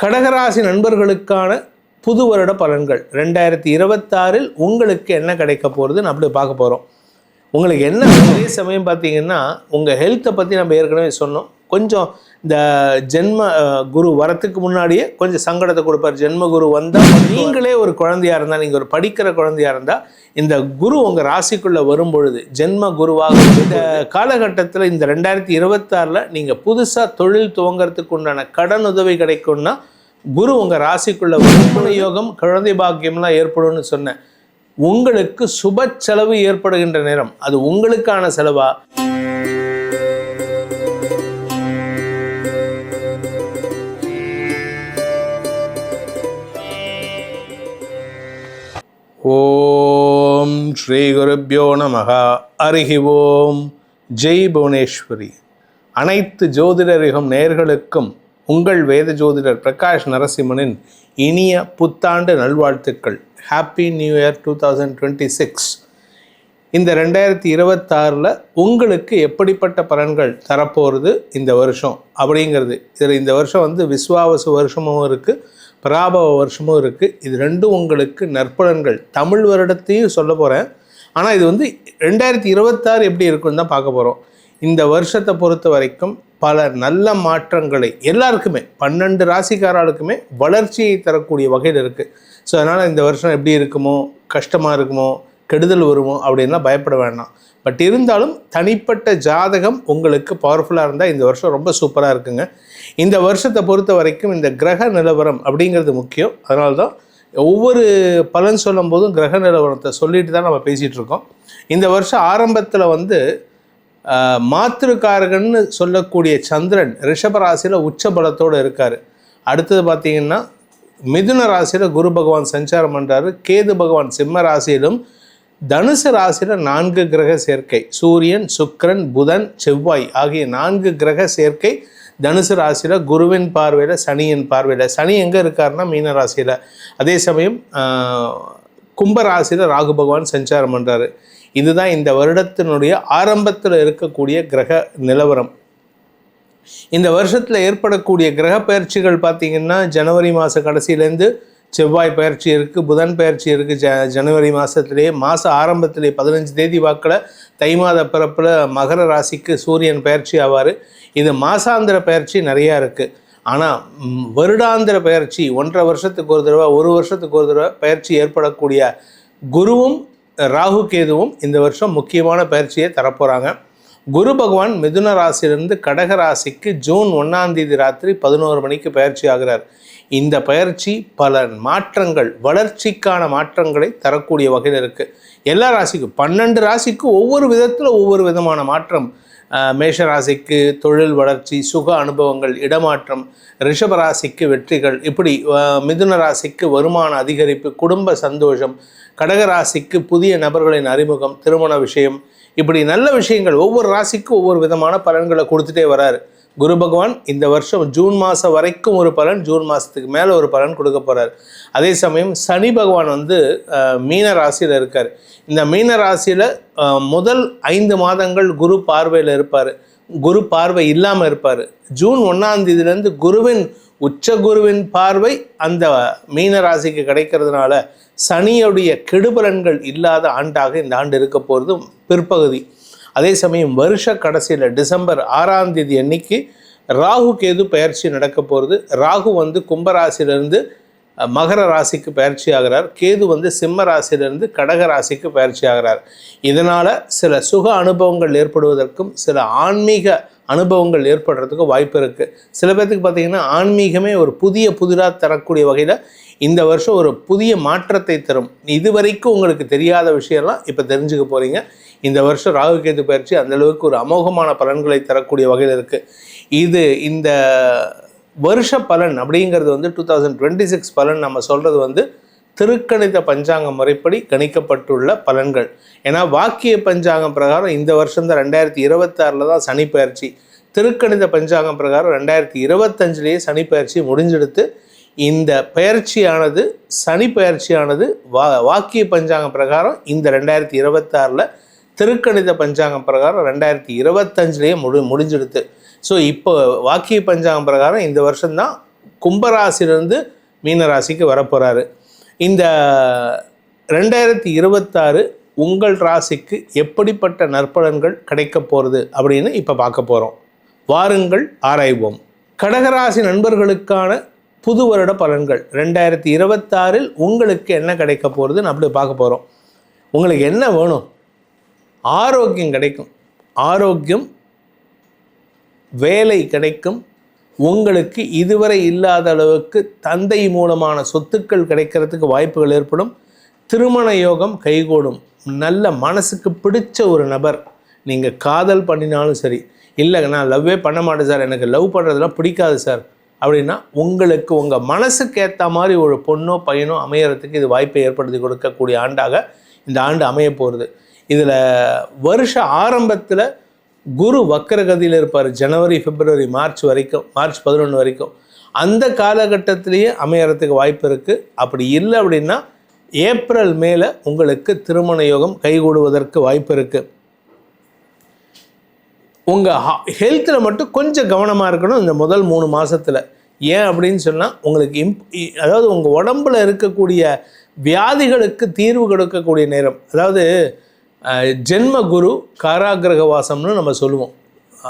கடகராசி நண்பர்களுக்கான புது வருட பலன்கள். ரெண்டாயிரத்தி இருபத்தாறில் உங்களுக்கு என்ன கிடைக்க போகிறதுன்னு அப்படி பார்க்க போகிறோம் உங்களுக்கு என்ன அதே சமயம் பார்த்தீங்கன்னா உங்கள் ஹெல்த்தை பற்றி நம்ம ஏற்கனவே சொன்னோம். கொஞ்சம் இந்த ஜென்ம குரு வரத்துக்கு முன்னாடியே கொஞ்சம் சங்கடத்தை கொடுப்பார். ஜென்ம குரு வந்தால் நீங்களே ஒரு குழந்தையாக இருந்தால் நீங்கள் ஒரு படிக்கிற குழந்தையாக இருந்தால் இந்த குரு உங்கள் ராசிக்குள்ளே வரும்பொழுது ஜென்ம குருவாக இந்த காலகட்டத்தில் இந்த ரெண்டாயிரத்தி இருபத்தாறில் நீங்கள் புதுசாக தொழில் துவங்கறதுக்கு உண்டான கடன் உதவி கிடைக்கும்னா குரு உங்கள் ராசிக்குள்ள வருமான யோகம் குழந்தை பாக்கியம்லாம் ஏற்படும்னு சொன்னேன். உங்களுக்கு சுப செலவு ஏற்படுகின்ற நேரம் அது உங்களுக்கான செலவா? ஓ ஸ்ரீ குருப்பியோ நமக. அருகி ஓம் ஜெய் புவனேஸ்வரி. அனைத்து ஜோதிடரிகம் நேர்களுக்கும் உங்கள் வேத ஜோதிடர் பிரகாஷ் நரசிம்மனின் இனிய புத்தாண்டு நல்வாழ்த்துக்கள். Happy new year two thousand twenty six இந்த ரெண்டாயிரத்தி இருபத்தாறில் உங்களுக்கு எப்படிப்பட்ட பலன்கள் தரப்போகிறது இந்த வருஷம் அப்படிங்கிறது. இதில் இந்த வருஷம் வந்து விஸ்வாவசு வருஷமும் இருக்குது பராபவ வருஷமும் இருக்குது இது ரெண்டும் உங்களுக்கு நற்பலன்கள். தமிழ் வருடத்தையும் சொல்ல போகிறேன் ஆனால் இது வந்து ரெண்டாயிரத்தி இருபத்தாறு எப்படி இருக்குன்னு தான் பார்க்க போகிறோம் இந்த வருஷத்தை பொறுத்த வரைக்கும் பல நல்ல மாற்றங்களை எல்லாருக்குமே பன்னெண்டு ராசிக்காரர்களுக்குமே வளர்ச்சியை தரக்கூடிய வகையில் இருக்குது ஸோ அதனால் இந்த வருஷம் எப்படி இருக்குமோ கஷ்டமாக இருக்குமோ கெடுதல் வருமோ அப்படின்லாம் பயப்பட வேண்டாம். பட் இருந்தாலும் தனிப்பட்ட ஜாதகம் உங்களுக்கு பவர்ஃபுல்லாக இருந்தால் இந்த வருஷம் ரொம்ப சூப்பராக இருக்குங்க. இந்த வருஷத்தை பொறுத்த வரைக்கும் இந்த கிரக நிலவரம் அப்படிங்கிறது முக்கியம். அதனால தான் ஒவ்வொரு பலன் சொல்லும் போதும் கிரக நிலவரத்தை சொல்லிட்டு தான் நம்ம பேசிகிட்டு இருக்கோம். இந்த வருஷம் ஆரம்பத்தில் வந்து மாத்திருக்காரகன்னு சொல்லக்கூடிய சந்திரன் ரிஷபராசியில் உச்ச பலத்தோடு இருக்கார். அடுத்தது பார்த்தீங்கன்னா மிதுன ராசியில் குரு பகவான் சஞ்சாரம் பண்ணுறாரு கேது பகவான் சிம்ம ராசியிலும் தனுசு ராசியில் நான்கு கிரக சேர்க்கை. சூரியன் சுக்கரன் புதன் செவ்வாய் ஆகிய நான்கு கிரக சேர்க்கை தனுசு ராசியில் குருவின் பார்வையில் சனியின் பார்வையில். சனி எங்கே இருக்காருன்னா மீன ராசியில். அதே சமயம் கும்பராசியில் ராகு பகவான் சஞ்சாரம் பண்ணுறாரு இதுதான் இந்த வருடத்தினுடைய ஆரம்பத்தில் இருக்கக்கூடிய கிரக நிலவரம். இந்த வருஷத்தில் ஏற்படக்கூடிய கிரக பயிற்சிகள் பார்த்தீங்கன்னா ஜனவரி மாத கடைசியிலேருந்து செவ்வாய் பயிற்சி இருக்குது புதன் பயிற்சி இருக்குது ஜ ஜனவரி மாதத்துலேயே மாத ஆரம்பத்திலே பதினஞ்சு தேதி வாக்கில் தை மாத பிறப்பில் மகர ராசிக்கு சூரியன் பயிற்சி ஆவார். இது மாசாந்திர பயிற்சி நிறையா இருக்குது ஆனால் வருடாந்திர பயிற்சி ஒன்றரை வருஷத்துக்கு ஒரு தடவை ஒரு வருஷத்துக்கு ஒரு தடவை பயிற்சி ஏற்படக்கூடிய குருவும் ராகு கேதுவும் இந்த வருஷம் முக்கியமான பயிற்சியை தரப்போகிறாங்க குரு பகவான் மிதுன ராசியிலிருந்து கடக ராசிக்கு ஜூன் ஒன்றாம் தேதி ராத்திரி பதினோரு மணிக்கு பயிற்சி ஆகிறார். இந்த பயிற்சி பல மாற்றங்கள் வளர்ச்சிக்கான மாற்றங்களை தரக்கூடிய வகையில் இருக்குது எல்லா ராசிக்கும் பன்னெண்டு ராசிக்கும் ஒவ்வொரு விதத்தில் ஒவ்வொரு விதமான மாற்றம். மேஷ ராசிக்கு தொழில் வளர்ச்சி சுக அனுபவங்கள் இடமாற்றம் ரிஷப ராசிக்கு வெற்றிகள் இப்படி மிதுன ராசிக்கு வருமான அதிகரிப்பு குடும்ப சந்தோஷம் கடக ராசிக்கு புதிய நபர்களின் அறிமுகம் திருமண விஷயம் இப்படி நல்ல விஷயங்கள் ஒவ்வொரு ராசிக்கும் ஒவ்வொரு விதமான பலன்களை கொடுத்துட்டே வராரு. குரு பகவான் இந்த வருஷம் ஜூன் மாதம் வரைக்கும் ஒரு பலன் ஜூன் மாதத்துக்கு மேலே ஒரு பலன் கொடுக்க போகிறார் அதே சமயம் சனி பகவான் வந்து மீன ராசியில் இருக்கார். இந்த மீன ராசியில் முதல் ஐந்து மாதங்கள் குரு பார்வையில் இருப்பார். குரு பார்வை இல்லாமல் இருப்பார். ஜூன் ஒன்றாம் தேதியிலேருந்து குருவின் உச்ச குருவின் பார்வை அந்த மீன ராசிக்கு கிடைக்கிறதுனால சனியுடைய கெடுபலன்கள் இல்லாத ஆண்டாக இந்த ஆண்டு இருக்க போகிறதும் பிற்பகுதி. அதே சமயம் வருஷ கடைசியில் டிசம்பர் ஆறாம் தேதி அன்னைக்கு ராகு கேது பயிற்சி நடக்க போகிறது ராகு வந்து கும்பராசியிலிருந்து மகர ராசிக்கு பயிற்சி ஆகிறார். கேது வந்து சிம்ம ராசியிலிருந்து கடக ராசிக்கு பயிற்சி ஆகிறார். இதனால் சில சுக அனுபவங்கள் ஏற்படுவதற்கும் சில ஆன்மீக அனுபவங்கள் ஏற்படுறதுக்கு வாய்ப்பு இருக்குது சில பேர்த்துக்கு பார்த்தீங்கன்னா ஆன்மீகமே ஒரு புதிய புதிராக தரக்கூடிய வகையில் இந்த வருஷம் ஒரு புதிய மாற்றத்தை தரும். இதுவரைக்கும் உங்களுக்கு தெரியாத விஷயம்லாம் இப்போ தெரிஞ்சுக்க போகிறீங்க இந்த வருஷம் ராகு கேது பயிற்சி அந்தளவுக்கு ஒரு அமோகமான பலன்களை தரக்கூடிய வகையில் இருக்குது இது இந்த வருஷ பலன் அப்படிங்கிறது வந்து டூ தௌசண்ட் டுவெண்ட்டி சிக்ஸ் பலன் நம்ம சொல்கிறது வந்து திருக்கணித பஞ்சாங்க முறைப்படி கணிக்கப்பட்டுள்ள பலன்கள். ஏன்னா வாக்கிய பஞ்சாங்கம் பிரகாரம் இந்த வருஷம் தான் ரெண்டாயிரத்தி இருபத்தாறில் தான் சனி பயிற்சி திருக்கணித பஞ்சாங்கம் பிரகாரம் ரெண்டாயிரத்தி இருபத்தஞ்சிலேயே சனி பயிற்சி முடிஞ்செடுத்து இந்த பயிற்சியானது சனி பயிற்சியானது வா வாக்கிய பஞ்சாங்கம் பிரகாரம் இந்த ரெண்டாயிரத்தி இருபத்தாறில் திருக்கணித பஞ்சாங்கம் பிரகாரம் ரெண்டாயிரத்தி இருபத்தஞ்சிலேயே முடி முடிஞ்செடுத்து. ஸோ இப்போ வாக்கிய பஞ்சாங்கம் பிரகாரம் இந்த வருஷம்தான் கும்பராசிலிருந்து மீனராசிக்கு வரப்போகிறாரு இந்த ரெண்டாயிரத்தி இருபத்தாறு உங்கள் ராசிக்கு எப்படிப்பட்ட நற்பலன்கள் கிடைக்க போகிறது அப்படின்னு இப்போ பார்க்க போகிறோம் வாருங்கள் ஆராய்வோம். கடகராசி நண்பர்களுக்கான புது வருட பலன்கள். ரெண்டாயிரத்தி இருபத்தாறில் உங்களுக்கு என்ன கிடைக்க போகிறதுன்னு அப்படி பார்க்க போகிறோம் உங்களுக்கு என்ன வேணும்? ஆரோக்கியம் கிடைக்கும். ஆரோக்கியம் வேலை கிடைக்கும். உங்களுக்கு இதுவரை இல்லாத அளவுக்கு தந்தை மூலமான சொத்துக்கள் கிடைக்கிறதுக்கு வாய்ப்புகள் ஏற்படும். திருமண யோகம் கைகூடும். நல்ல மனசுக்கு பிடிச்ச ஒரு நபர் நீங்கள் காதல் பண்ணினாலும் சரி இல்லை நான் லவ்வே பண்ண மாட்டேன் சார் எனக்கு லவ் பண்ணுறதுலாம் பிடிக்காது சார் அப்படின்னா உங்களுக்கு உங்கள் மனசுக்கு ஏற்ற மாதிரி ஒரு பொண்ணோ பையனோ அமையறதுக்கு இது வாய்ப்பை ஏற்படுத்தி கொடுக்கக்கூடிய ஆண்டாக இந்த ஆண்டு அமைய போகிறது இதில் வருஷ ஆரம்பத்தில் குரு வக்கரகதியில் இருப்பார். ஜனவரி பிப்ரவரி மார்ச் வரைக்கும் மார்ச் பதினொன்று வரைக்கும். அந்த காலகட்டத்திலேயே அமையறதுக்கு வாய்ப்பு இருக்குது அப்படி இல்லை அப்படின்னா ஏப்ரல் மேலே உங்களுக்கு திருமண யோகம் கைகூடுவதற்கு வாய்ப்பு இருக்குது உங்கள் ஹெல்த்தில் மட்டும் கொஞ்சம் கவனமாக இருக்கணும் இந்த முதல் மூணு மாதத்தில் ஏன் அப்படின்னு சொன்னால் உங்களுக்கு இம்ப் இ- அதாவது உங்கள் உடம்புல இருக்கக்கூடிய வியாதிகளுக்கு தீர்வு கொடுக்கக்கூடிய நேரம். அதாவது ஜென்ம குரு காராகிரக வாசம்னு நம்ம சொல்லுவோம்.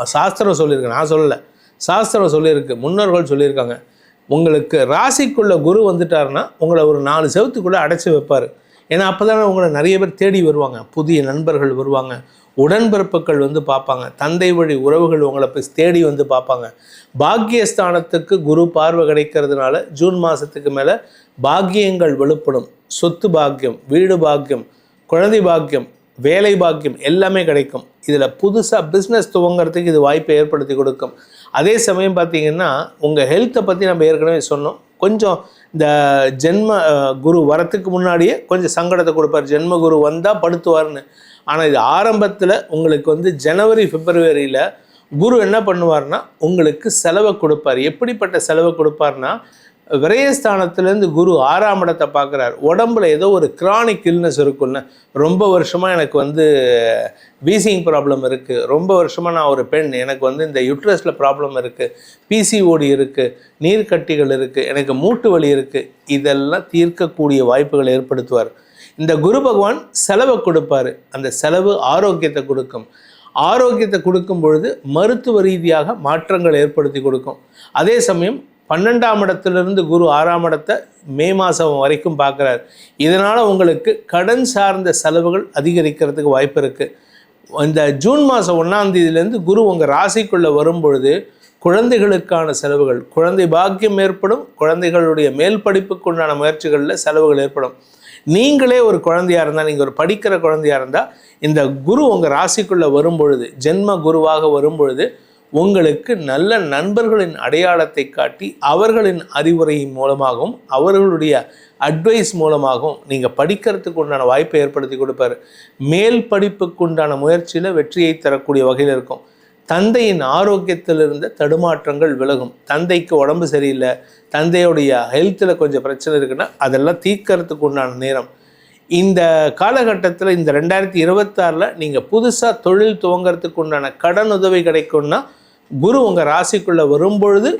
சாஸ்திரம் சொல்லியிருக்கு. நான் சொல்லலை. சாஸ்திரம் சொல்லியிருக்கு. முன்னோர்கள் சொல்லியிருக்காங்க. உங்களுக்கு ராசிக்குள்ள குரு வந்துட்டாருன்னா உங்களை ஒரு நாலு செவத்துக்குள்ளே அடைச்சி வைப்பார். ஏன்னா அப்போ தானே உங்களை நிறைய பேர் தேடி வருவாங்க. புதிய நண்பர்கள் வருவாங்க. உடன்பிறப்புகள் வந்து பார்ப்பாங்க. தந்தை வழி உறவுகள் உங்களை போய் தேடி வந்து பார்ப்பாங்க. பாக்கியஸ்தானத்துக்கு குரு பார்வை கிடைக்கிறதுனால ஜூன் மாதத்துக்கு மேலே பாக்கியங்கள் வெளிப்படும் சொத்து பாக்கியம் வீடு பாக்கியம் குழந்தை பாக்கியம் வேலை பாக்கியம் எல்லாமே கிடைக்கும். இதில் புதுசாக பிஸ்னஸ் துவங்கிறதுக்கு இது வாய்ப்பை ஏற்படுத்தி கொடுக்கும். அதே சமயம் பார்த்தீங்கன்னா உங்கள் ஹெல்த்தை பற்றி நம்ம ஏற்கனவே சொன்னோம். கொஞ்சம் இந்த ஜென்ம குரு வரத்துக்கு முன்னாடியே கொஞ்சம் சங்கடத்தை கொடுப்பார். ஜென்ம குரு வந்தால் படுத்துவார்னு ஆனால் இது ஆரம்பத்தில் உங்களுக்கு வந்து ஜனவரி பிப்ரவரியில் குரு என்ன பண்ணுவார்னா உங்களுக்கு செலவை கொடுப்பார். எப்படிப்பட்ட செலவை கொடுப்பார்னா விரயஸ்தானத்திலேருந்து குரு ஆறாம் இடத்தை பார்க்குறார். உடம்புல ஏதோ ஒரு கிரானிக் இல்னஸ் இருக்கும்ல ரொம்ப வருஷமாக எனக்கு வந்து வீசிங் ப்ராப்ளம் இருக்குது ரொம்ப வருஷமாக நான் ஒரு பெண். எனக்கு வந்து இந்த யுட்ரஸில் ப்ராப்ளம் இருக்குது பிசிஓடி இருக்குது நீர்க்கட்டிகள் இருக்குது எனக்கு மூட்டு வலி இருக்குது இதெல்லாம் தீர்க்கக்கூடிய வாய்ப்புகளை ஏற்படுத்துவார். இந்த குரு பகவான் செலவை கொடுப்பாரு. அந்த செலவு ஆரோக்கியத்தை கொடுக்கும். ஆரோக்கியத்தை கொடுக்கும் பொழுது மருத்துவ ரீதியாக மாற்றங்கள் ஏற்படுத்தி கொடுக்கும். அதே சமயம் பன்னெண்டாம் இடத்திலிருந்து குரு ஆறாம் இடத்தை மே மாதம் வரைக்கும் பார்க்குறாரு. இதனால் உங்களுக்கு கடன் சார்ந்த செலவுகள் அதிகரிக்கிறதுக்கு வாய்ப்பு இருக்குது இந்த ஜூன் மாதம் ஒன்றாந்தேதியிலேருந்து குரு உங்கள் ராசிக்குள்ளே வரும் பொழுது குழந்தைகளுக்கான செலவுகள் குழந்தை பாக்கியம் ஏற்படும் குழந்தைகளுடைய மேல் படிப்புக்குண்டான முயற்சிகளில் செலவுகள் ஏற்படும். நீங்களே ஒரு குழந்தையாக இருந்தால் நீங்கள் ஒரு படிக்கிற குழந்தையாக இருந்தால் இந்த குரு உங்கள் ராசிக்குள்ளே வரும் பொழுது ஜென்ம குருவாக வரும் பொழுது உங்களுக்கு நல்ல நண்பர்களின் அடையாளத்தை காட்டி அவர்களின் அறிவுரையின் மூலமாகவும் அவர்களுடைய அட்வைஸ் மூலமாகவும் நீங்கள் படிக்கிறதுக்கு உண்டான வாய்ப்பை ஏற்படுத்தி கொடுப்பாரு. மேல் படிப்புக்கு உண்டான முயற்சியில் வெற்றியை தரக்கூடிய வகையில் இருக்கும். தந்தையின் ஆரோக்கியத்தில் இருந்த தடுமாற்றங்கள் விலகும். தந்தைக்கு உடம்பு சரியில்லை தந்தையுடைய ஹெல்த்தில் கொஞ்சம் பிரச்சனை இருக்குன்னா அதெல்லாம் தீர்க்கறதுக்கு உண்டான நேரம். இந்த காலகட்டத்தில் இந்த ரெண்டாயிரத்தி இருபத்தாறில் நீங்கள் புதுசாக தொழில் துவங்கறதுக்கு உண்டான கடன் உதவி கிடைக்கும்னா குரு உங்கள் ராசிக்குள்ளே வரும்பொழுது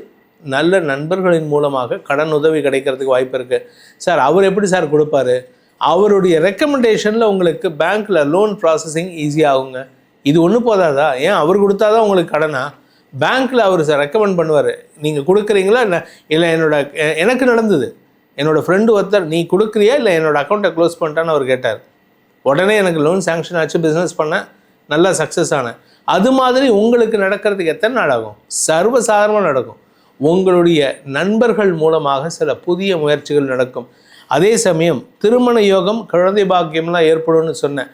நல்ல நண்பர்களின் மூலமாக கடன் உதவி கிடைக்கிறதுக்கு வாய்ப்பு இருக்குது சார் அவர் எப்படி சார் கொடுப்பாரு? அவருடைய ரெக்கமெண்டேஷனில் உங்களுக்கு பேங்க்கில் லோன் ப்ராசஸிங் ஈஸியாகுங்க இது ஒன்று போதாதா? ஏன் அவர் கொடுத்தாதான் உங்களுக்கு கடனா? பேங்க்கில் அவர் சார் ரெக்கமெண்ட் பண்ணுவார். நீங்கள் கொடுக்குறீங்களா? இல்லை இல்லை என்னோட எனக்கு நடந்தது. என்னோடய ஃப்ரெண்டு ஒருத்தர் நீ கொடுக்குறியா? இல்லை என்னோடய அக்கௌண்ட்டை க்ளோஸ் பண்ணிட்டான்னு அவர் கேட்டார். உடனே எனக்கு லோன் சேங்ஷன் ஆச்சு பிஸ்னஸ் பண்ணேன். நல்லா சக்ஸஸ் ஆனேன். அது மாதிரி உங்களுக்கு நடக்கிறதுக்கு எத்தனை நாள் ஆகும்? சர்வசாதாரணமாக நடக்கும். உங்களுடைய நண்பர்கள் மூலமாக சில புதிய முயற்சிகள் நடக்கும். அதே சமயம் திருமண யோகம் குழந்தை பாக்கியம்லாம் ஏற்படும்னு சொன்னேன்.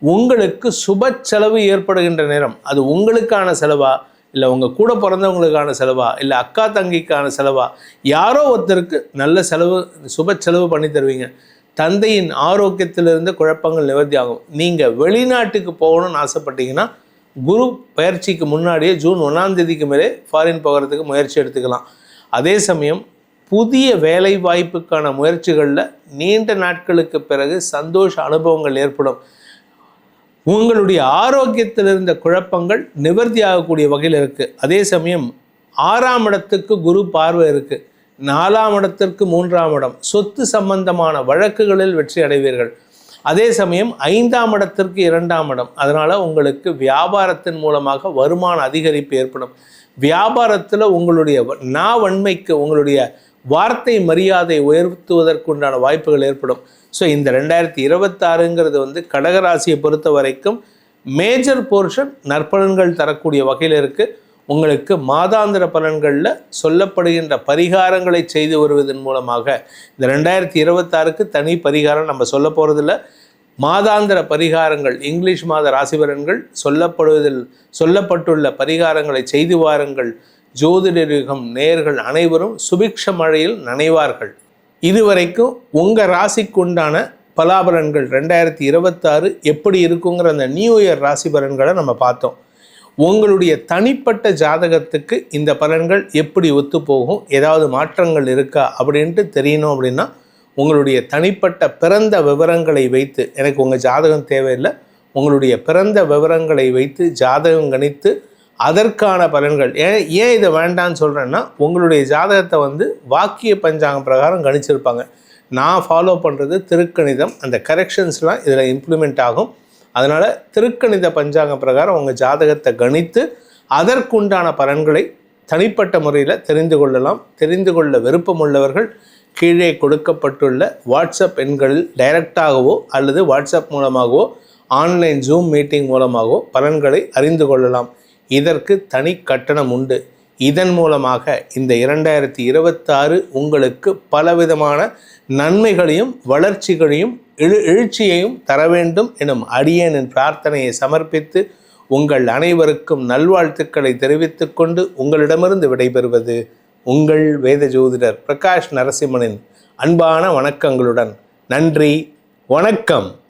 உங்களுக்கு சுப செலவு ஏற்படுகின்ற நேரம். அது உங்களுக்கான செலவா? இல்லை உங்கள் கூட பிறந்தவங்களுக்கான செலவா? இல்லை அக்கா தங்கிக்கான செலவா? யாரோ ஒருத்தருக்கு நல்ல செலவு சுப செலவு பண்ணி தருவீங்க. தந்தையின் ஆரோக்கியத்திலிருந்து குழப்பங்கள் நிவர்த்தி ஆகும். நீங்கள் வெளிநாட்டுக்கு போகணும்னு ஆசைப்பட்டீங்கன்னா குரு பயிற்சிக்கு முன்னாடியே ஜூன் ஒன்றாம் தேதிக்கு மேலே ஃபாரின் போகிறதுக்கு முயற்சி எடுத்துக்கலாம். அதே சமயம் புதிய வேலை வாய்ப்புக்கான முயற்சிகளில் நீண்ட நாட்களுக்கு பிறகு சந்தோஷ அனுபவங்கள் ஏற்படும். உங்களுடைய ஆரோக்கியத்தில் இருந்த குழப்பங்கள் நிவர்த்தி ஆகக்கூடிய வகையில் இருக்குது அதே சமயம் ஆறாம் இடத்துக்கு குரு பார்வை இருக்குது நாலாம் இடத்திற்கு மூன்றாம் இடம். சொத்து சம்பந்தமான வழக்குகளில் வெற்றி அடைவீர்கள். அதே சமயம் ஐந்தாம் இடத்திற்கு இரண்டாம் இடம். அதனால் உங்களுக்கு வியாபாரத்தின் மூலமாக வருமான அதிகரிப்பு ஏற்படும். வியாபாரத்தில் உங்களுடைய நாவன்மைக்கு உங்களுடைய வார்த்தை மரியாதை உயர்த்துவதற்குண்டான வாய்ப்புகள் ஏற்படும். ஸோ இந்த ரெண்டாயிரத்தி இருபத்தாறுங்கிறது வந்து கடகராசியை பொறுத்த வரைக்கும் மேஜர் போர்ஷன் நற்பலன்கள் தரக்கூடிய வகையில் இருக்குது உங்களுக்கு மாதாந்திர பலன்களில் சொல்லப்படுகின்ற பரிகாரங்களை செய்து வருவதன் மூலமாக இந்த ரெண்டாயிரத்தி இருபத்தாறுக்கு தனி பரிகாரம் நம்ம சொல்ல போகிறதில்ல மாதாந்திர பரிகாரங்கள் இங்கிலீஷ் மாத ராசிபலன்கள் சொல்லப்படுவதில் சொல்லப்பட்டுள்ள பரிகாரங்களை செய்து வாருங்கள். ஜோதிடரிகம் நேர்கள் அனைவரும் சுபிக்ஷ மழையில் நனைவார்கள். இதுவரைக்கும் உங்கள் ராசிக்கு உண்டான பலாபலன்கள் ரெண்டாயிரத்தி இருபத்தாறு எப்படி இருக்குங்கிற அந்த நியூ இயர் ராசி பலன்களை நம்ம பார்த்தோம். உங்களுடைய தனிப்பட்ட ஜாதகத்துக்கு இந்த பலன்கள் எப்படி ஒத்து போகும்? ஏதாவது மாற்றங்கள் இருக்கா? அப்படின்ட்டு தெரியணும் அப்படின்னா உங்களுடைய தனிப்பட்ட பிறந்த விவரங்களை வைத்து எனக்கு உங்கள் ஜாதகம் தேவையில்லை. உங்களுடைய பிறந்த விவரங்களை வைத்து ஜாதகம் கணித்து அதற்கான பலன்கள். ஏன் ஏன் இதை வேண்டான்னு சொல்கிறேன்னா உங்களுடைய ஜாதகத்தை வந்து வாக்கிய பஞ்சாங்கம் பிரகாரம் கணிச்சிருப்பாங்க. நான் ஃபாலோ பண்ணுறது திருக்கணிதம். அந்த கரெக்ஷன்ஸ்லாம் இதில் இம்ப்ளிமெண்ட் ஆகும். அதனால் திருக்கணித பஞ்சாங்க பிரகாரம் உங்கள் ஜாதகத்தை கணித்து அதற்குண்டான பலன்களை தனிப்பட்ட முறையில் தெரிந்து கொள்ளலாம். தெரிந்து கொள்ள விருப்பம் உள்ளவர்கள் கீழே கொடுக்கப்பட்டுள்ள வாட்ஸ்அப் எண்களில் டைரக்டாகவோ அல்லது வாட்ஸ்அப் மூலமாகவோ ஆன்லைன் ஜூம் மீட்டிங் மூலமாகவோ பலன்களை அறிந்து கொள்ளலாம். இதற்கு தனி கட்டணம் உண்டு. இதன் மூலமாக இந்த இரண்டாயிரத்தி இருபத்தாறு உங்களுக்கு பலவிதமான நன்மைகளையும் வளர்ச்சிகளையும் எழு எழுச்சியையும் தர வேண்டும் எனும் அடியேனின் பிரார்த்தனையை சமர்ப்பித்து உங்கள் அனைவருக்கும் நல்வாழ்த்துக்களை தெரிவித்துக் கொண்டு உங்களிடமிருந்து விடைபெறுவது உங்கள் வேத ஜோதிடர் பிரகாஷ் நரசிம்மனின் அன்பான வணக்கங்களுடன். நன்றி வணக்கம்.